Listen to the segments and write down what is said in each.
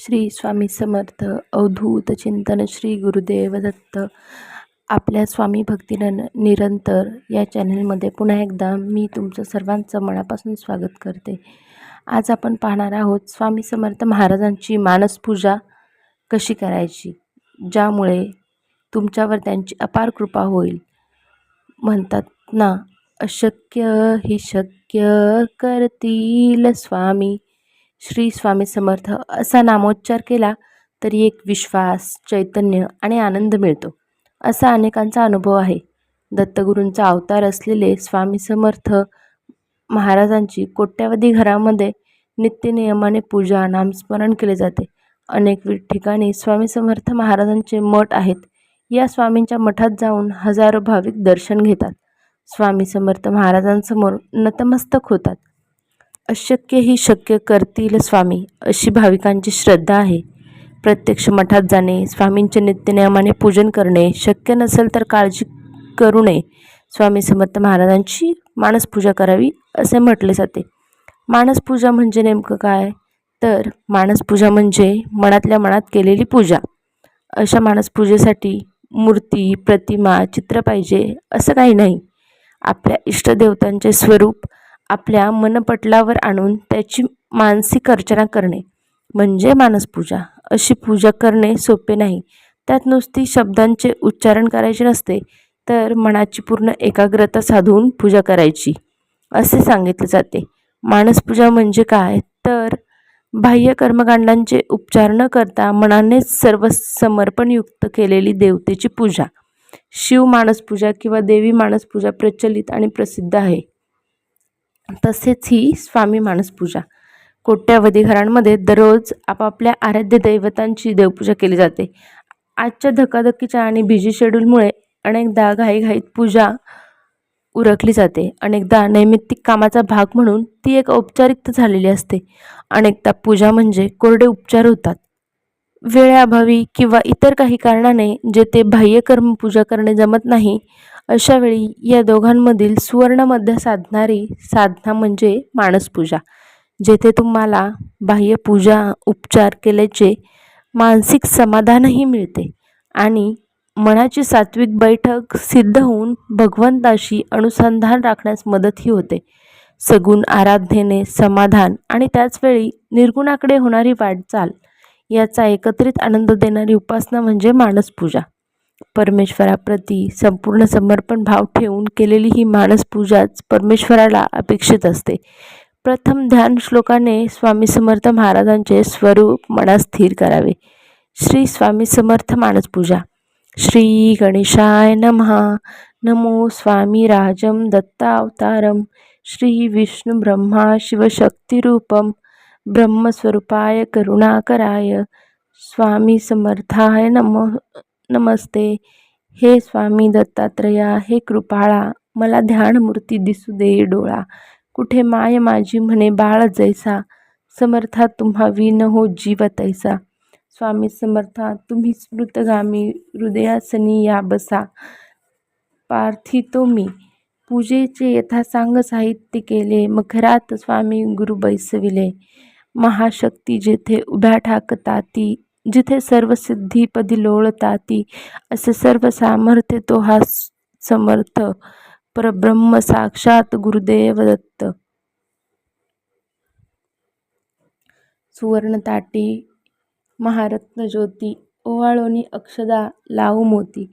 श्री स्वामी समर्थ अवधूत चिंतन श्री गुरुदेव दत्त. आपल्या स्वामी भक्तीनं निरंतर या चॅनलमध्ये पुन्हा एकदा मी तुमचं सर्वांचं मनापासून स्वागत करते. आज आपण पाहणार आहोत स्वामी समर्थ महाराजांची मानसपूजा कशी करायची ज्यामुळे तुमच्यावर त्यांची अपार कृपा होईल. म्हणतात ना अशक्य ही शक्य करतील स्वामी श्री स्वामी समर्थ असा नामोच्चार केला तरी एक विश्वास चैतन्य आणि आनंद मिळतो. असा अनेकांचा अनुभव आहे. दत्तगुरूंचा अवतार असलेले स्वामी समर्थ महाराजांची कोट्यावधी घरामध्ये नित्यनियमाने पूजा नामस्मरण केले जाते. अनेक ठिकाणी स्वामी समर्थ महाराजांचे मठ आहेत. या स्वामींच्या मठात जाऊन हजारो भाविक दर्शन घेतात. स्वामी समर्थ महाराजांसमोर नतमस्तक होतात. अशक्य ही शक्य करतील स्वामी अशी भाविकांची श्रद्धा आहे. प्रत्यक्ष मठात जाणे स्वामींचे नित्यनियमाने पूजन करणे शक्य नसेल तर काळजी करू नये. स्वामी समर्थ महाराजांची मानसपूजा करावी असे म्हटले जाते. मानसपूजा म्हणजे नेमकं काय? तर मानसपूजा म्हणजे मनातल्या मनात केलेली पूजा. अशा मानसपूजेसाठी मूर्ती प्रतिमा चित्र पाहिजे असं काही नाही. आपल्या इष्टदेवतांचे स्वरूप आपल्या मनपटलावर आणून त्याची मानसिक अर्चना करणे. म्हणजे मानसपूजा अशी पूजा करणे सोपे नाही. त्यात नुसती शब्दांचे उच्चारण करायचे नसते तर मनाची पूर्ण एकाग्रता साधून पूजा करायची. असे सांगितले जाते. मानसपूजा म्हणजे काय? तर बाह्य कर्मकांडांचे उपचार न करता मनानेच सर्व समर्पणयुक्त केलेली देवतेची पूजा. शिव मानसपूजा किंवा देवी मानसपूजा प्रचलित आणि प्रसिद्ध आहे. तसेच ही स्वामी माणसपूजा कोट्यावधी घरांमध्ये दररोज आपापल्या आराध्य दैवतांची देवपूजा केली जाते. आजच्या धकाधकीच्या आणि बिझी शेड्यूलमुळे अनेकदा घाईघाईत पूजा उरकली जाते. अनेकदा नैमित्तिक कामाचा भाग म्हणून ती एक औपचारिकता झालेली असते. अनेकदा पूजा म्हणजे कोरडे उपचार होतात. वेळेअभावी किंवा इतर काही कारणाने जेथे बाह्यकर्म पूजा करणे जमत नाही अशावेळी या दोघांमधील सुवर्णमध्य साधणारी साधना म्हणजे मानसपूजा जेथे तुम्हाला बाह्यपूजा उपचार केल्याचे मानसिक समाधानही मिळते आणि मनाची सात्विक बैठक सिद्ध होऊन भगवंताशी अनुसंधान राखण्यास मदतही होते. सगुण आराधनेने समाधान आणि त्याचवेळी निर्गुणाकडे होणारी वाटचाल याचा एकत्रित आनंद देणारी उपासना म्हणजे मानसपूजा. परमेश्वराप्रती संपूर्ण समर्पण भाव ठेवून केलेली ही मानसपूजाच परमेश्वराला अपेक्षित असते. प्रथम ध्यान श्लोकाने स्वामी समर्थ महाराजांचे स्वरूप मनात स्थिर करावे. श्री स्वामी समर्थ मानसपूजा श्री गणेशाय नमहा नमो स्वामी राजम दत्तावतारम श्री विष्णू ब्रह्मा शिवशक्तिरूपम ब्रह्मस्वरूपाय करुणाकराय. स्वामी समर्थाय नम. नमस्ते. हे स्वामी दत्तात्रया हे कृपाळा मला ध्यानमूर्ती दिसू दे डोळा. कुठे माय माझी म्हणे बाळ जैसा समर्था तुम्हा विन हो जीव तैसा. स्वामी समर्था तुम्ही स्मृतगामी हृदयासनी या बसा. पार्थितो मी. पूजेचे यथासांग साहित्य केले मखरात स्वामी गुरु बैसविले. महाशक्ती जेथे उभ्या ठाकता ती जिथे सर्व सिद्धीपदी लोळता ती असे सर्व सामर्थ्य तो हा समर्थ परब्रह्म साक्षात गुरुदेव दत्त. सुवर्णताटी महारत्न ज्योती ओवाळोनी अक्षदा लावू मोती.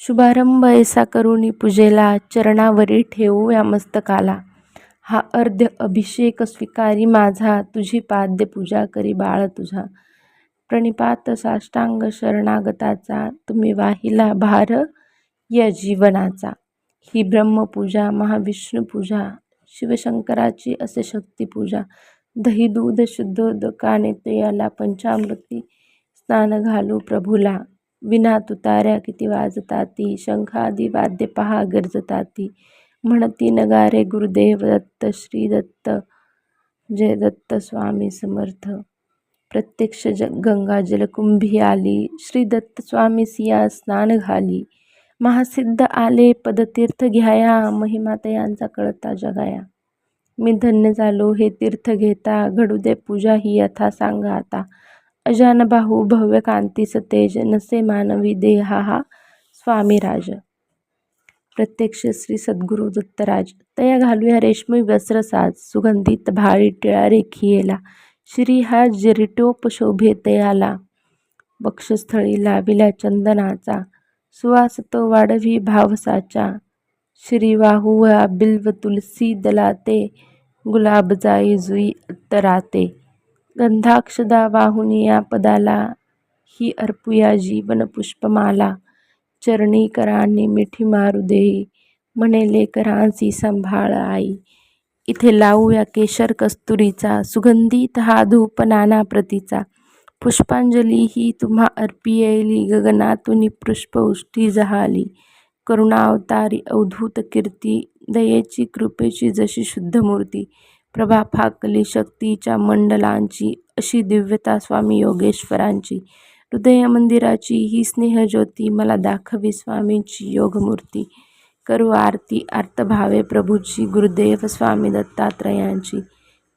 शुभारंभ ऐसा करुणी पूजेला चरणावरी ठेवू या मस्तकाला. हा अर्ध्य अभिषेक स्वीकारी माझा तुझी पाद्य पूजा करी बाळ तुझा. प्रणिपात साष्टांग शरणागताचा तुम्ही वाहिला भार या जीवनाचा. ही ब्रह्मपूजा महाविष्णुपूजा शिवशंकराची असे शक्तीपूजा. दही दूध शुद्धोदकाने ते याला पंचामृती. स्नान घालू प्रभूला. विना तुताऱ्या किती वाजताती. शंखादी वाद्य पहा गरजताती. म्हणती नगारे गुरुदेव दत्त श्री दत्त. जय दत्त स्वामी समर्थ. प्रत्यक्ष ज गंगा जलकुंभी आली श्री दत्त स्वामी सिया स्नान घाली महासिद्ध आले पदतीर्थ घ्याया महिमातयांचा कळता जगाया. मी धन्य झालो हे तीर्थ घेता घडू दे पूजा ही यथा सांगा आता. अजानबाहू भव्य कांती सतेज नसे मानवी देहा हा स्वामी राज. प्रत्यक्ष श्री सद्गुरु दत्तराज तया घालूया रेशमी वस्त्र साज सुगंधित भाळी टिळा रेखियेला. श्री हा जिरटोप शोभेते आला बक्षस्थळी लाविल्या चंदनाचा. सुवास तो वाढवी भावसाचा. श्री वाहुवा बिल्व तुलसी दलाते. गुलाब जाई जुई अत्तराते. गंधाक्षदा वाहुनी या पदाला. ही अर्पुया जीवन पुष्पमाला. चरणी करांनी मिठी मारू देई म्हणे लेकरांसी संभाळ आई इथे लावूया केशर कस्तुरीचा सुगंधित हा धूप नाना प्रतीचा. पुष्पांजली ही तुम्हा अर्पियली गगनातून पुष्पवृष्टी जहाली. करुणावतारी अवधूत कीर्ती दयेची कृपेची जशी शुद्ध मूर्ती. प्रभा फाकली शक्तीच्या मंडलांची अशी दिव्यता स्वामी योगेश्वरांची. हृदय मंदिराची ही स्नेहज्योती मला दाखवी स्वामींची योगमूर्ती. करू आरती आर्तभावे प्रभूची गुरुदेव स्वामी दत्तात्रयांची.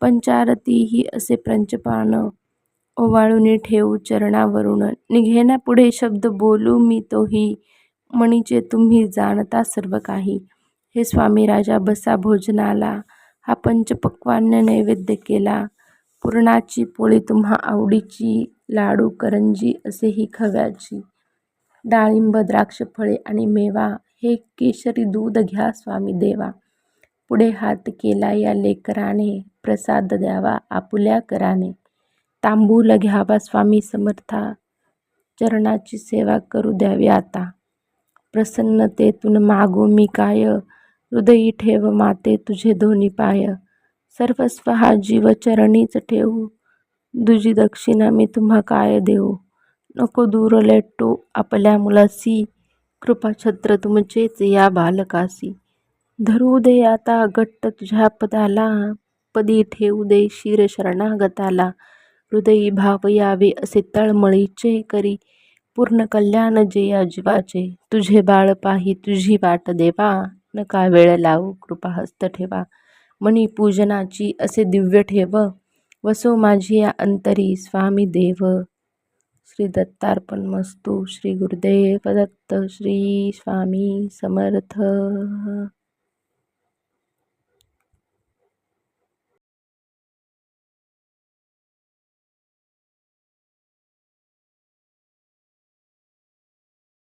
पंचारती ही असे पंचपानं ओवाळून ठेवू चरणावरून. निघेना पुढे शब्द बोलू मी तोही मणीचे तुम्ही जाणता सर्व काही. हे स्वामी राजा बसा भोजनाला हा पंचपक्वान्न नैवेद्य केला. पुरणाची पोळी तुम्हा आवडीची लाडू करंजी असेही खव्याची. डाळिंब द्राक्ष फळे आणि मेवा हे केशरी दूध घ्या स्वामी देवा. पुढे हात केला या लेकराने प्रसाद द्यावा आपुल्या कराने. तांबूल घ्यावा स्वामी समर्था. चरणाची सेवा करू द्यावी आता. प्रसन्नतेतून मागू मी काय? हृदयी ठेव माते तुझे दोन्ही पाय. सर्वस्व हा जीव चरणीच ठेवू. दुजी दक्षिणा मी तुम्हा काय देऊ? नको दूर लेटू आपल्या मुलासी कृपाछत्र तुमचेच या बालकासी. धरू दे आता घट्ट तुझ्या पदाला पदी ठेवू दे शिर शरणागताला. हृदयी भाव यावे असे तळमळीचे करी. पूर्ण कल्याण जे या जीवाचे तुझे बाळ पाही तुझी वाट देवा. नका वेळ लावू कृपा हस्त ठेवा. मणी पूजनाची असे दिव्य ठेव. वसो माझी या अंतरी स्वामी देव. श्री दत्तार्पण मस्तू श्री गुरुदेव दत्त श्री स्वामी समर्थ।